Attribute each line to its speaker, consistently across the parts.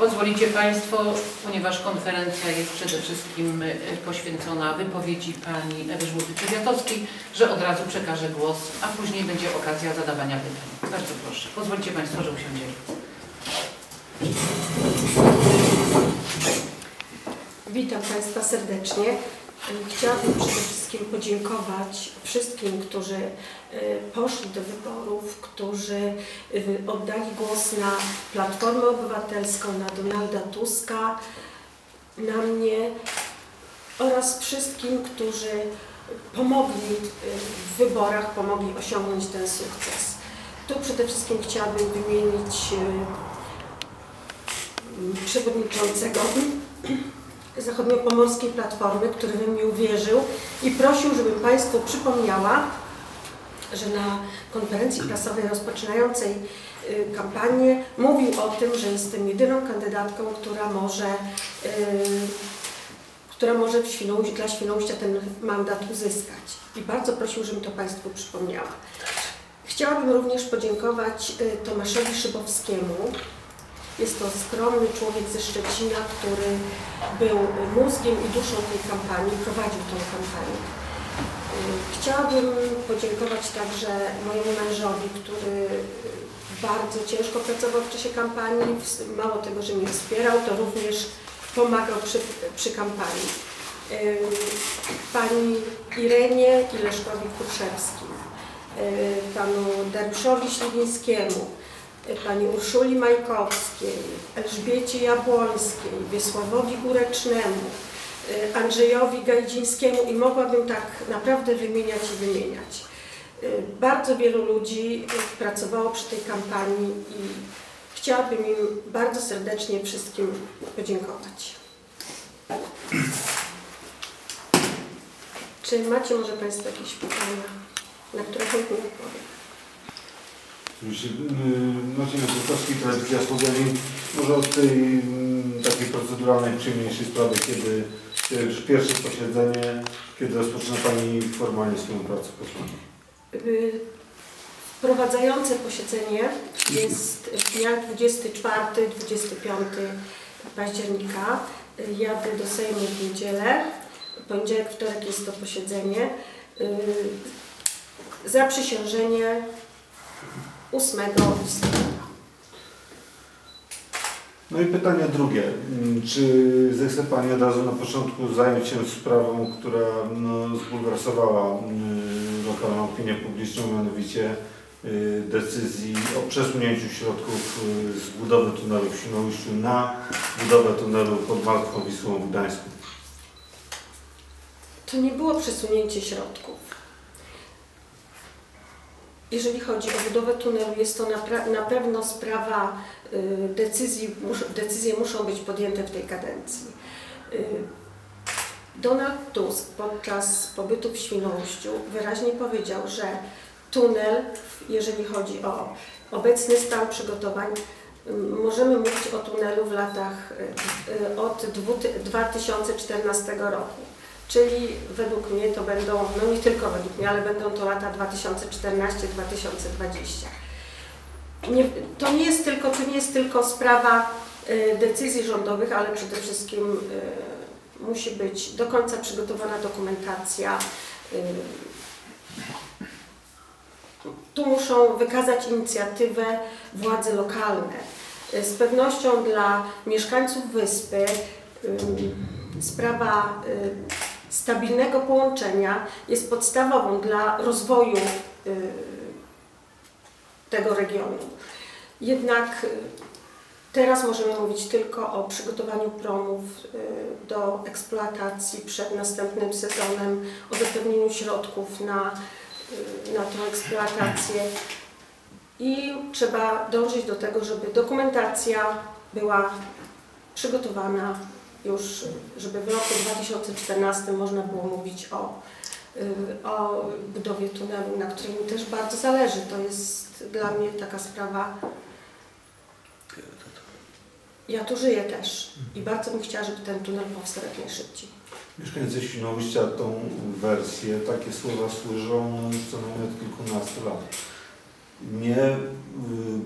Speaker 1: Pozwolicie Państwo, ponieważ konferencja jest przede wszystkim y, poświęcona wypowiedzi Pani Ewy Żółty-Trzewiatowskiej, że od razu przekażę głos, a później będzie okazja zadawania pytań. Bardzo proszę. Pozwolicie Państwo, że usiądziemy.
Speaker 2: Witam Państwa serdecznie. Chciałabym przede wszystkim podziękować wszystkim, którzy y, poszli do wyborów, którzy y, oddali głos na Platformę Obywatelską, na Donalda Tuska, na mnie oraz wszystkim, którzy pomogli y, w wyborach, pomogli osiągnąć ten sukces. Tu przede wszystkim chciałabym wymienić przewodniczącego Zachodniopomorskiej Platformy, który by mi uwierzył i prosił, żebym Państwu przypomniała, że na konferencji prasowej rozpoczynającej y, kampanię mówił o tym, że jestem jedyną kandydatką, która może, y, która może w Świnoujściu, dla Świnoujścia ten mandat uzyskać. I bardzo prosił, żebym to Państwu przypomniała. Chciałabym również podziękować y, Tomaszowi Szybowskiemu, jest to skromny człowiek ze Szczecina, który był mózgiem i duszą tej kampanii, prowadził tę kampanię. Chciałabym podziękować także mojemu mężowi, który bardzo ciężko pracował w czasie kampanii. Mało tego, że mnie wspierał, to również pomagał przy, przy kampanii. Pani Irenie i Leszkowi Kurszewskim, panu Dariuszowi Śliwińskiemu, pani Urszuli Majkowskiej, Elżbiecie Jabłońskiej, Wiesławowi Górecznemu, y, Andrzejowi Gajdzińskiemu i mogłabym tak naprawdę wymieniać i wymieniać. Y, Bardzo wielu ludzi pracowało przy tej kampanii i chciałabym im bardzo serdecznie wszystkim podziękować. Czy macie może Państwo jakieś pytania, na które chętnie odpowiem?
Speaker 3: Oczywiście, Marcin Złotowski, Telewizja Słowianin. Może od tej mm, takiej proceduralnej, przyjemniejszej sprawy, kiedy yy, pierwsze posiedzenie, kiedy rozpoczyna Pani formalnie swoją pracę posłanki.
Speaker 2: Y, Wprowadzające posiedzenie jest w dniach 24-25 października. Jadę do Sejmu w niedzielę. Poniedziałek, wtorek jest to posiedzenie. Y, Zaprzysiężenie 8 listopada.
Speaker 3: No i pytanie drugie. Mm, Czy zechce Pani od razu na początku zająć się sprawą, która no, zbulwersowała mm, lokalną opinię publiczną, mianowicie y, decyzji o przesunięciu środków y, z budowy tunelu w Świnoujściu na budowę tunelu pod Martwą Wisłą w Gdańsku?
Speaker 2: To nie było przesunięcie środków. Jeżeli chodzi o budowę tunelu, jest to napra- na pewno sprawa y, decyzji, mus- decyzje muszą być podjęte w tej kadencji. Y, Donald Tusk podczas pobytu w Świnoujściu wyraźnie powiedział, że tunel, jeżeli chodzi o obecny stan przygotowań, y, możemy mówić o tunelu w latach od dwu- 2014 roku. Czyli według mnie to będą, no nie tylko według mnie, ale będą to lata 2014-2020. Nie, to nie jest tylko, to nie jest tylko sprawa y, decyzji rządowych, ale przede wszystkim y, musi być do końca przygotowana dokumentacja. Y, tu muszą wykazać inicjatywę władze lokalne. Z pewnością dla mieszkańców wyspy sprawa stabilnego połączenia jest podstawową dla rozwoju y, tego regionu. Jednak y, teraz możemy mówić tylko o przygotowaniu promów y, do eksploatacji przed następnym sezonem, o zapewnieniu środków na, na tą eksploatację. I trzeba dążyć do tego, żeby dokumentacja była przygotowana już, żeby w roku 2014 można było mówić o, y, o budowie tunelu, na której mi też bardzo zależy. To jest dla mnie taka sprawa. Ja tu żyję też i bardzo bym chciała, żeby ten tunel powstał jak najszybciej.
Speaker 3: Mieszkańcy Świnoujścia tą wersję, takie słowa słyszą no, co najmniej od kilkunastu lat. Nie y,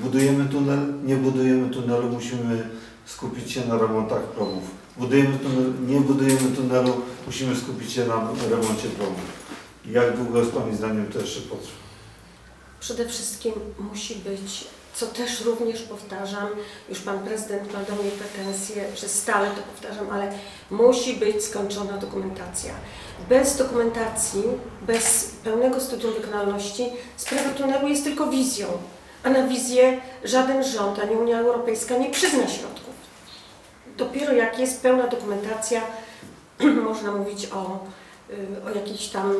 Speaker 3: budujemy tunel, nie budujemy tunelu, musimy skupić się na remontach promów. Budujemy tunel, nie budujemy tunelu, musimy skupić się na remoncie promów. Jak długo z Pani zdaniem to jeszcze potrwa?
Speaker 2: Przede wszystkim musi być, co też również powtarzam, już Pan Prezydent ma do mnie pretensje, że stale to powtarzam, ale musi być skończona dokumentacja. Bez dokumentacji, bez pełnego studium wykonalności sprawa tunelu jest tylko wizją, a na wizję żaden rząd, ani Unia Europejska nie przyzna środków. Dopiero jak jest pełna dokumentacja, można mówić o, y, o jakiejś tam,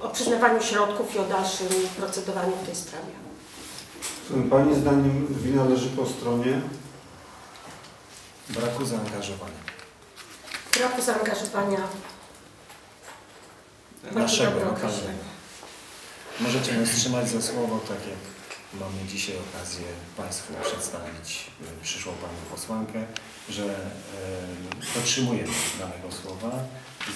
Speaker 2: o przyznawaniu środków i o dalszym procedowaniu w tej sprawie.
Speaker 3: Pani zdaniem wina leży po stronie
Speaker 4: Braku zaangażowania.
Speaker 2: Braku zaangażowania
Speaker 4: Naszego lokalnego. Możecie nas trzymać za słowo, tak jak mamy dzisiaj okazję Państwu przedstawić y, przyszłą Panią posłankę, że y, dotrzymujemy danego słowa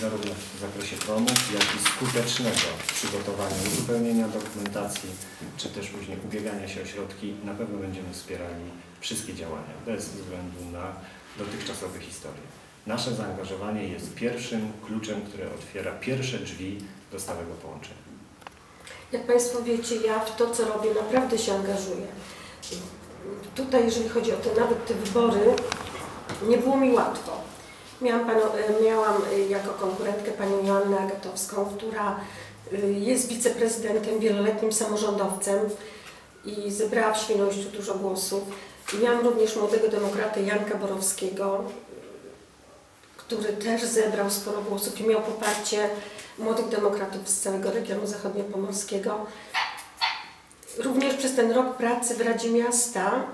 Speaker 4: zarówno w zakresie promów, jak i skutecznego przygotowania, uzupełnienia dokumentacji, czy też później ubiegania się o środki. Na pewno będziemy wspierali wszystkie działania, bez względu na dotychczasowe historie. Nasze zaangażowanie jest pierwszym kluczem, który otwiera pierwsze drzwi do stałego połączenia.
Speaker 2: Jak Państwo wiecie, ja w to, co robię, naprawdę się angażuję. Tutaj, jeżeli chodzi o te nawet te wybory, nie było mi łatwo. Miałam, panu, e, miałam e, jako konkurentkę panią Joannę Agatowską, która e, jest wiceprezydentem, wieloletnim samorządowcem i zebrała w Świnoujściu dużo głosów. Miałam również młodego demokratę Janka Borowskiego, który też zebrał sporo głosów i miał poparcie młodych demokratów z całego regionu zachodniopomorskiego. Również przez ten rok pracy w Radzie Miasta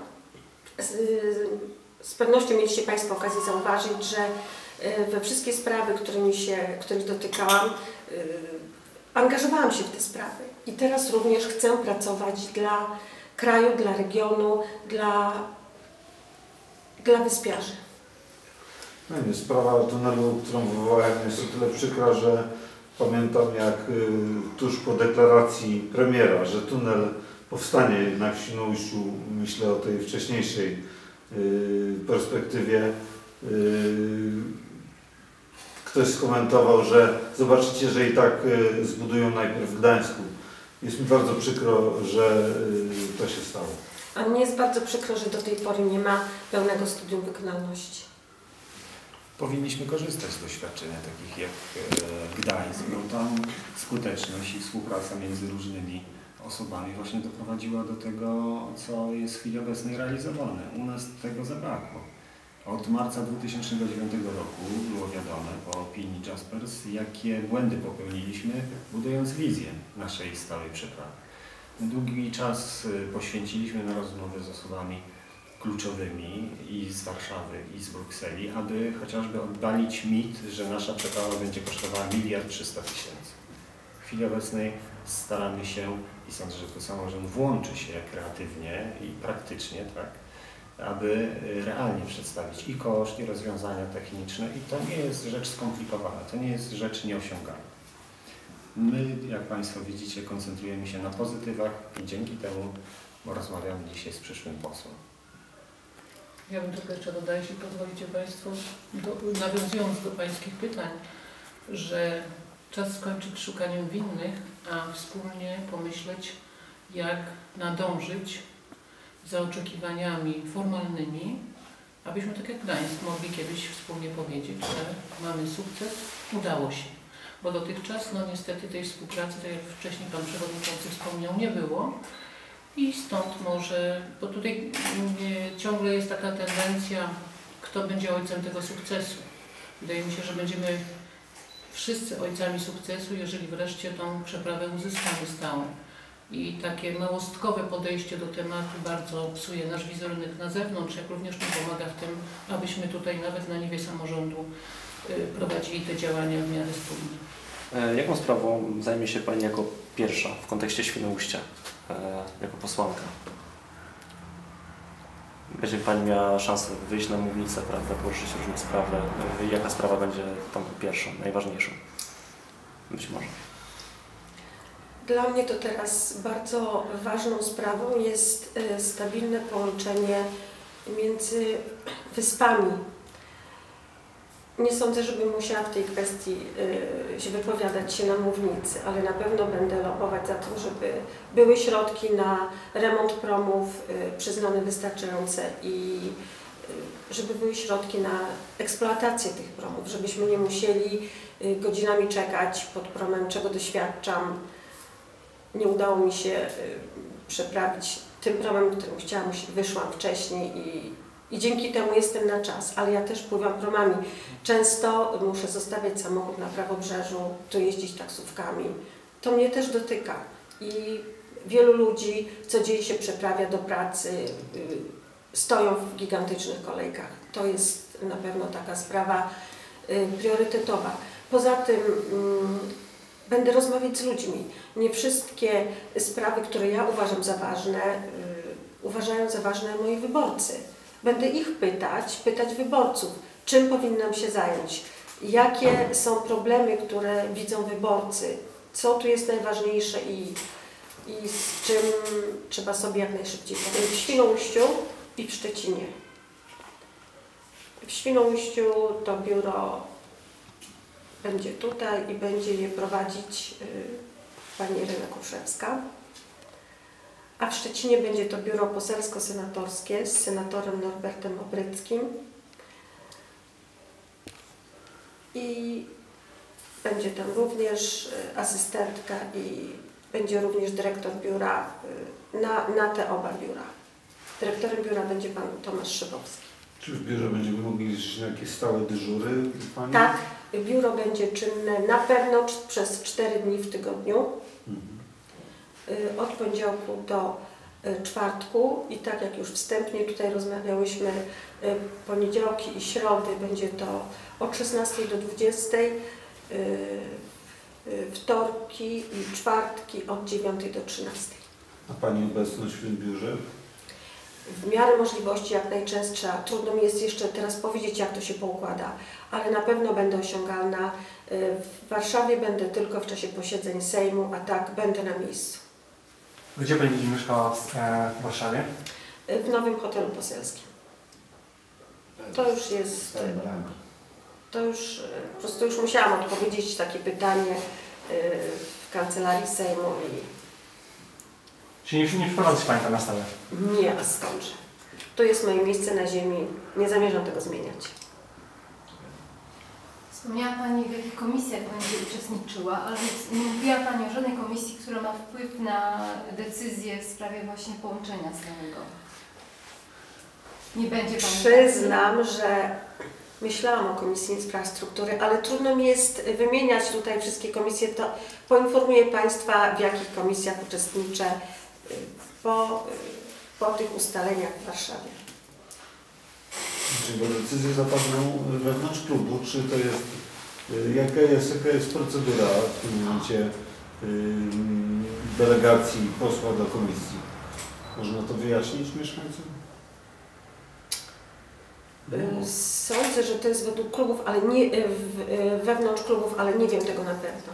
Speaker 2: z, pewnością mieliście Państwo okazję zauważyć, że e, we wszystkie sprawy, którymi się, których dotykałam, e, angażowałam się w te sprawy. I teraz również chcę pracować dla kraju, dla regionu, dla, dla wyspiarzy.
Speaker 3: No nie, sprawa tunelu, którą wywołałem jest o tyle przykra, że pamiętam jak y, tuż po deklaracji premiera, że tunel powstanie jednak w Świnoujściu, myślę o tej wcześniejszej y, perspektywie, y, ktoś skomentował, że zobaczycie, że i tak zbudują najpierw w Gdańsku. Jest mi bardzo przykro, że to się stało.
Speaker 2: A mnie jest bardzo przykro, że do tej pory nie ma pełnego studium wykonalności.
Speaker 4: Powinniśmy korzystać z doświadczenia takich jak e, Gdańsk, bo tam skuteczność i współpraca między różnymi osobami właśnie doprowadziła do tego, co jest w chwili obecnej realizowane. U nas tego zabrakło. Od marca 2009 roku było wiadome po opinii Jaspers, jakie błędy popełniliśmy, budując wizję naszej stałej przeprawy. Długi czas y, poświęciliśmy na rozmowy z osobami kluczowymi i z Warszawy, i z Brukseli, aby chociażby oddalić mit, że nasza przeprawa będzie kosztowała miliard 300 tysięcy. W chwili obecnej staramy się i sądzę, że to samorząd włączy się kreatywnie i praktycznie, tak, aby y, realnie przedstawić i koszt, i rozwiązania techniczne. I to nie jest rzecz skomplikowana, to nie jest rzecz nieosiągalna. My, jak Państwo widzicie, koncentrujemy się na pozytywach i dzięki temu rozmawiamy dzisiaj z przyszłym posłem.
Speaker 1: Ja bym tylko jeszcze dodała, jeśli pozwolicie Państwo, do, nawiązując do Pańskich pytań, że czas skończyć szukaniem winnych, a wspólnie pomyśleć, jak nadążyć za oczekiwaniami formalnymi, abyśmy tak jak Gdańsk mogli kiedyś wspólnie powiedzieć, że mamy sukces, udało się. Bo dotychczas, no niestety tej współpracy, tak jak wcześniej Pan Przewodniczący wspomniał, nie było. I stąd może, bo tutaj ciągle jest taka tendencja, kto będzie ojcem tego sukcesu. Wydaje mi się, że będziemy wszyscy ojcami sukcesu, jeżeli wreszcie tą przeprawę uzyskamy stałą. I takie małostkowe podejście do tematu bardzo psuje nasz wizerunek na zewnątrz, jak również nie pomaga w tym, abyśmy tutaj nawet na niwie samorządu y, prowadzili te działania w miarę spójnie.
Speaker 5: E, Jaką sprawą zajmie się Pani jako pierwsza w kontekście Świnoujścia, e, jako posłanka? Będzie Pani miała szansę wyjść na mównicę, prawda, poruszyć różne sprawy. E, Jaka sprawa będzie tą pierwszą, najważniejszą? Być może.
Speaker 2: Dla mnie to teraz bardzo ważną sprawą jest stabilne połączenie między wyspami. Nie sądzę, żebym musiała w tej kwestii y, się wypowiadać się na mównicy, ale na pewno będę lobować za tym, żeby były środki na remont promów y, przyznane wystarczające i y, żeby były środki na eksploatację tych promów, żebyśmy nie musieli godzinami czekać pod promem, czego doświadczam. Nie udało mi się przeprawić tym promem, którym chciałam, wyszłam wcześniej i, i dzięki temu jestem na czas, ale ja też pływam promami. Często muszę zostawiać samochód na prawobrzeżu, tu jeździć taksówkami. To mnie też dotyka i wielu ludzi co dzień się przeprawia do pracy, y, stoją w gigantycznych kolejkach. To jest na pewno taka sprawa y, priorytetowa. Poza tym mm, będę rozmawiać z ludźmi. Nie wszystkie sprawy, które ja uważam za ważne, y, uważają za ważne moi wyborcy. Będę ich pytać, pytać wyborców, czym powinnam się zająć, jakie są problemy, które widzą wyborcy, co tu jest najważniejsze i, i z czym trzeba sobie jak najszybciej poradzić. W Świnoujściu i w Szczecinie. W Świnoujściu to biuro będzie tutaj i będzie je prowadzić y, pani Irena Kuszewska. A w Szczecinie będzie to biuro poselsko-senatorskie z senatorem Norbertem Obryckim. I będzie tam również y, asystentka i będzie również dyrektor biura y, na, na te oba biura. Dyrektorem biura będzie pan Tomasz Szybowski.
Speaker 3: Czy w biurze będziemy mogli liczyć na jakieś stałe dyżury? Pani?
Speaker 2: Tak, biuro będzie czynne na pewno przez 4 dni w tygodniu.
Speaker 3: Mhm.
Speaker 2: Y, od poniedziałku do y, czwartku i tak jak już wstępnie tutaj rozmawiałyśmy, y, poniedziałki i środy będzie to od 16 do 20, y, y, wtorki i czwartki od 9 do 13.
Speaker 3: A Pani obecność w tym biurze?
Speaker 2: W miarę możliwości jak najczęstsza. Trudno mi jest jeszcze teraz powiedzieć, jak to się poukłada, ale na pewno będę osiągalna. W Warszawie będę tylko w czasie posiedzeń Sejmu, a tak będę na miejscu.
Speaker 6: Gdzie będzie mieszkała w, e, w Warszawie?
Speaker 2: Y, W nowym hotelu poselskim. To już jest. To już y, po prostu już musiałam odpowiedzieć takie pytanie w kancelarii Sejmu
Speaker 6: Czyli nie, nie przeprowadzi się Pani tam na stałe?
Speaker 2: i nie, a skądże. To jest moje miejsce na ziemi. Nie zamierzam tego zmieniać.
Speaker 7: Wspomniała Pani, w jakich komisjach będzie uczestniczyła, ale nie mówiła Pani o żadnej komisji, która ma wpływ na decyzję w sprawie właśnie połączenia stałego. Nie będzie Pani...
Speaker 2: Przyznam, że myślałam o Komisji Infrastruktury, ale trudno mi jest wymieniać tutaj wszystkie komisje. To poinformuję Państwa, w jakich komisjach uczestniczę po, po tych ustaleniach w Warszawie.
Speaker 3: Czy bo decyzje zapadną wewnątrz klubu, czy to jest, y, jaka jest, jaka jest procedura w tym momencie y, delegacji posła do komisji? Można to wyjaśnić mieszkańcom?
Speaker 2: Y, Sądzę, że to jest według klubów, ale nie wewnątrz klubów, ale nie wiem tego na pewno.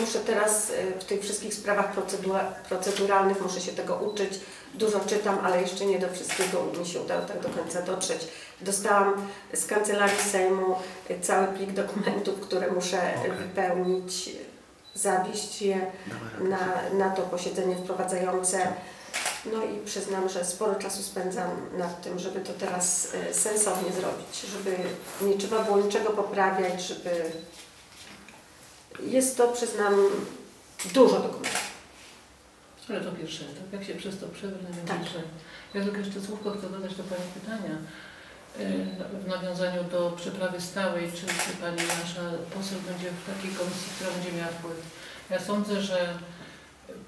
Speaker 2: Muszę teraz y, w tych wszystkich sprawach procedura, proceduralnych muszę się tego uczyć. Dużo czytam, ale jeszcze nie do wszystkiego mi się udało tak do końca dotrzeć. Dostałam z kancelarii Sejmu y, cały plik dokumentów, które muszę
Speaker 3: Okej.
Speaker 2: wypełnić, y, zawieźć je na, na to posiedzenie wprowadzające. No i przyznam, że sporo czasu spędzam nad tym, żeby to teraz e, sensownie zrobić, żeby nie trzeba było niczego poprawiać, żeby... Jest to, przyznam, dużo dokumentów.
Speaker 1: Ale to pierwszy etap. Jak się przez to przebrnę,
Speaker 2: Tak.
Speaker 1: Ja tylko jeszcze słówko chcę dodać do Pani pytania. Y, W nawiązaniu do przeprawy stałej, czy, czy Pani nasza poseł będzie w takiej komisji, która będzie miała wpływ? Ja sądzę, że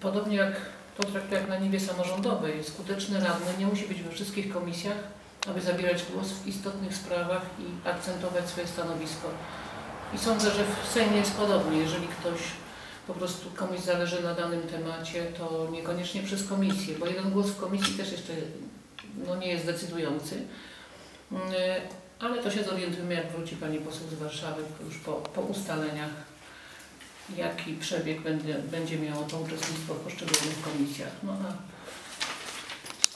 Speaker 1: podobnie jak to traktuję jak na niwie samorządowej, skuteczny radny nie musi być we wszystkich komisjach, aby zabierać głos w istotnych sprawach i akcentować swoje stanowisko. I sądzę, że w Sejmie jest podobnie. Jeżeli ktoś po prostu komuś zależy na danym temacie, to niekoniecznie przez komisję, bo jeden głos w komisji też jeszcze no, nie jest decydujący. Mm, Ale to się zorientujemy, jak wróci Pani poseł z Warszawy już po, po ustaleniach, jaki przebieg będzie, będzie miało to uczestnictwo w poszczególnych komisjach. No, a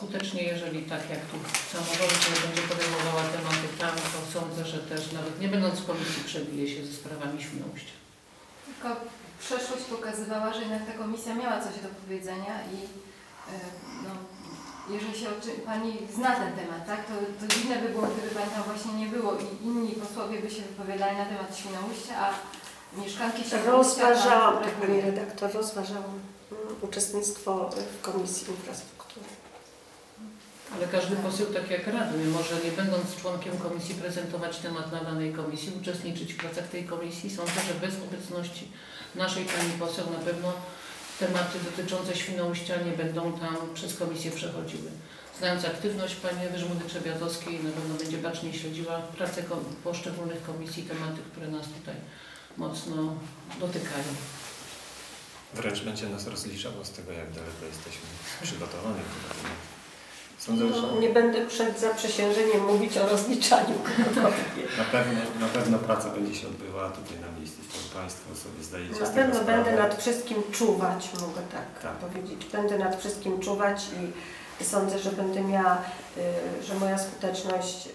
Speaker 1: skutecznie, jeżeli tak jak tu samorząd będzie podejmowała tematy tam, to sądzę, że też nawet nie będąc w komisji przebije się ze sprawami Świnoujścia.
Speaker 7: Tylko przeszłość pokazywała, że jednak ta komisja miała coś do powiedzenia i e, no, jeżeli się oczy- Pani zna ten temat, tak, to, to dziwne by było, gdyby Pani tam właśnie nie było i inni posłowie by się wypowiadali na temat Świnoujścia, a mieszkanki Świnoujścia...
Speaker 2: Rozważałam, tak Pani redaktor, rozważałam mm, uczestnictwo w Komisji Infrastruktury.
Speaker 1: Ale każdy poseł, tak jak radny, może nie będąc członkiem komisji prezentować temat na danej komisji, uczestniczyć w pracach tej komisji. Sądzę, że bez obecności naszej pani poseł na pewno tematy dotyczące Świnoujścia nie będą tam przez komisję przechodziły. Znając aktywność pani Ewy Żmudy-Trzebiatowskiej, na pewno będzie bacznie śledziła pracę poszczególnych komisji, tematy, które nas tutaj mocno dotykają.
Speaker 4: Wręcz będzie nas rozliczało z tego, jak daleko jesteśmy przygotowani do tego. Sądzę,
Speaker 2: No,
Speaker 4: że
Speaker 2: nie będę przed zaprzysiężeniem mówić o rozliczaniu.
Speaker 4: na pewno, na pewno praca będzie się odbywała tutaj na miejscu, to Państwo sobie zdajecie
Speaker 2: Na pewno
Speaker 4: sprawę.
Speaker 2: będę nad wszystkim czuwać, mogę tak,
Speaker 4: Tak.
Speaker 2: powiedzieć. Będę nad wszystkim czuwać i sądzę, że będę miała, y, że moja skuteczność y,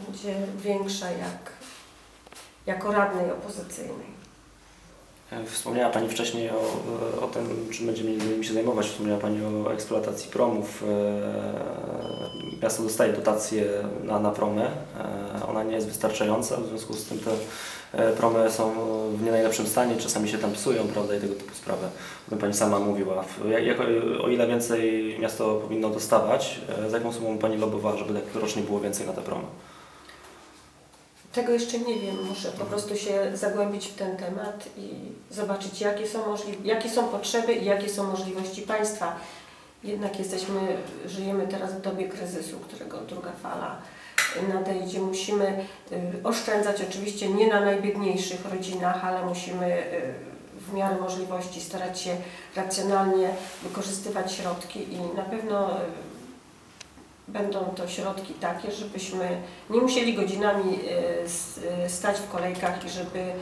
Speaker 2: będzie większa jak jako radnej opozycyjnej.
Speaker 5: Wspomniała Pani wcześniej o, o tym, czym będziemy mieli się zajmować. Wspomniała Pani o eksploatacji promów. E, Miasto dostaje dotację na, na promy. E, Ona nie jest wystarczająca, w związku z tym te e, promy są w nie najlepszym stanie, czasami się tam psują, prawda, i tego typu sprawy. O tym Pani sama mówiła. Jak, o ile więcej miasto powinno dostawać, za jaką sumą Pani lobowała, żeby tak rocznie było więcej na te promy?
Speaker 2: Tego jeszcze nie wiem, muszę po prostu się zagłębić w ten temat i zobaczyć, jakie są, jakie są potrzeby i jakie są możliwości państwa. Jednak jesteśmy, żyjemy teraz w dobie kryzysu, którego druga fala nadejdzie. Musimy y, oszczędzać oczywiście nie na najbiedniejszych rodzinach, ale musimy y, w miarę możliwości starać się racjonalnie wykorzystywać środki i na pewno y, będą to środki takie, żebyśmy nie musieli godzinami e, e, stać w kolejkach i żeby e,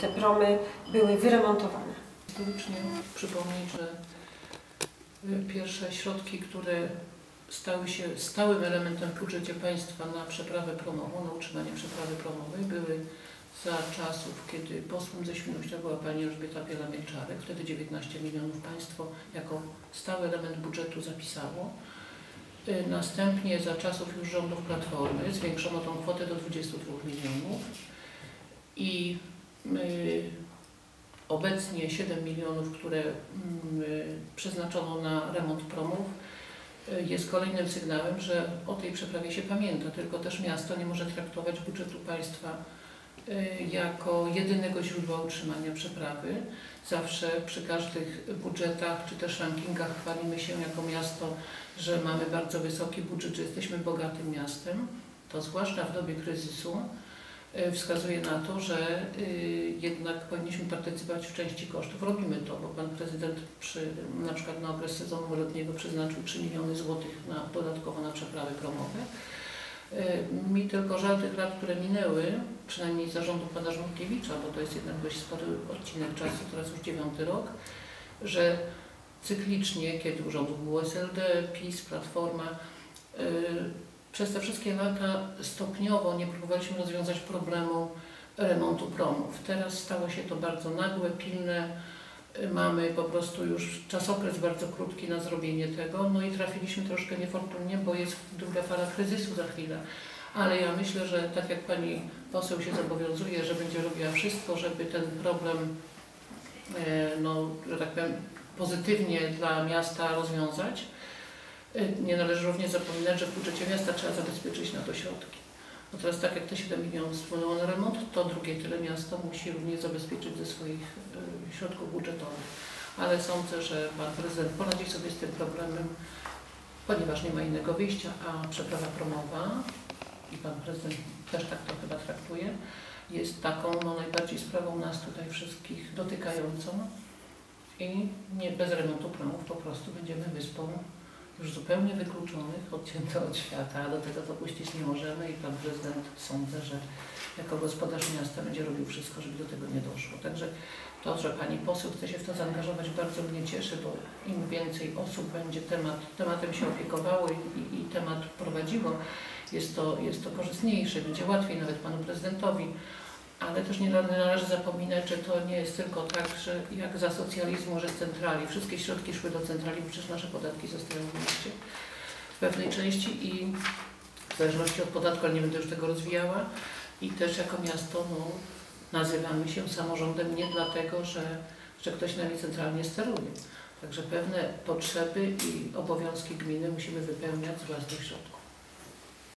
Speaker 2: te promy były wyremontowane.
Speaker 1: Historycznie przypomnieć, że pierwsze środki, które stały się stałym elementem w budżecie państwa na przeprawę promową, na utrzymanie przeprawy promowej, były za czasów, kiedy posłem ze Świnoujścia była pani Elżbieta Piela-Mielczarek. Wtedy 19 milionów państwo jako stały element budżetu zapisało. Y, Następnie za czasów już rządów Platformy zwiększono tą kwotę do 22 milionów i y, obecnie 7 milionów, które mm, y, przeznaczono na remont promów, jest kolejnym sygnałem, że o tej przeprawie się pamięta, tylko też miasto nie może traktować budżetu państwa jako jedynego źródła utrzymania przeprawy. Zawsze przy każdych budżetach czy też rankingach chwalimy się jako miasto, że mamy bardzo wysoki budżet, że jesteśmy bogatym miastem. To zwłaszcza w dobie kryzysu y, wskazuje na to, że y, jednak powinniśmy partycypować w części kosztów. Robimy to, bo Pan Prezydent przy, na przykład na okres sezonu letniego przeznaczył 3 miliony złotych na, dodatkowo na przeprawy promowe. Y, Mi tylko żal tych lat, które minęły, przynajmniej zarządu Pana Żółkiewicza, bo to jest jednak dość spory odcinek czasu, teraz już dziewiąty rok, że cyklicznie, kiedy urządów było SLD, PiS, Platforma, y, przez te wszystkie lata stopniowo nie próbowaliśmy rozwiązać problemu remontu promów. Teraz stało się to bardzo nagłe, pilne. Mamy po prostu już czasokres bardzo krótki na zrobienie tego, no i trafiliśmy troszkę niefortunnie, bo jest druga fala kryzysu za chwilę. Ale ja myślę, że tak jak Pani poseł się zobowiązuje, że będzie robiła wszystko, żeby ten problem, e, no, że tak powiem, pozytywnie dla miasta rozwiązać. Y, Nie należy również zapominać, że w budżecie miasta trzeba zabezpieczyć na to środki. No teraz tak jak te 7 milionów wpłynęło na remont, to drugie tyle miasto musi również zabezpieczyć ze swoich y, środków budżetowych. Ale sądzę, że Pan Prezydent poradzi sobie z tym problemem, ponieważ nie ma innego wyjścia, a przeprawa promowa, i Pan Prezydent też tak to chyba traktuje, jest taką no, najbardziej sprawą nas tutaj wszystkich dotykającą i nie, bez remontu promów po prostu będziemy wyspą już zupełnie wykluczonych, odcięte od świata, a do tego dopuścić nie możemy i Pan Prezydent sądzę, że jako gospodarz miasta będzie robił wszystko, żeby do tego nie doszło. Także to, że Pani poseł chce się w to zaangażować, bardzo mnie cieszy, bo im więcej osób będzie temat, tematem się opiekowało i, i, i temat prowadziło, jest to, jest to korzystniejsze, będzie łatwiej nawet Panu Prezydentowi. Ale też nie należy zapominać, że to nie jest tylko tak, że jak za socjalizmu, że z centrali. Wszystkie środki szły do centrali, przecież nasze podatki zostają w mieście w pewnej części i w zależności od podatku, ale nie będę już tego rozwijała. I też jako miasto no, nazywamy się samorządem nie dlatego, że, że ktoś nami centralnie steruje. Także pewne potrzeby i obowiązki gminy musimy wypełniać z własnych środków.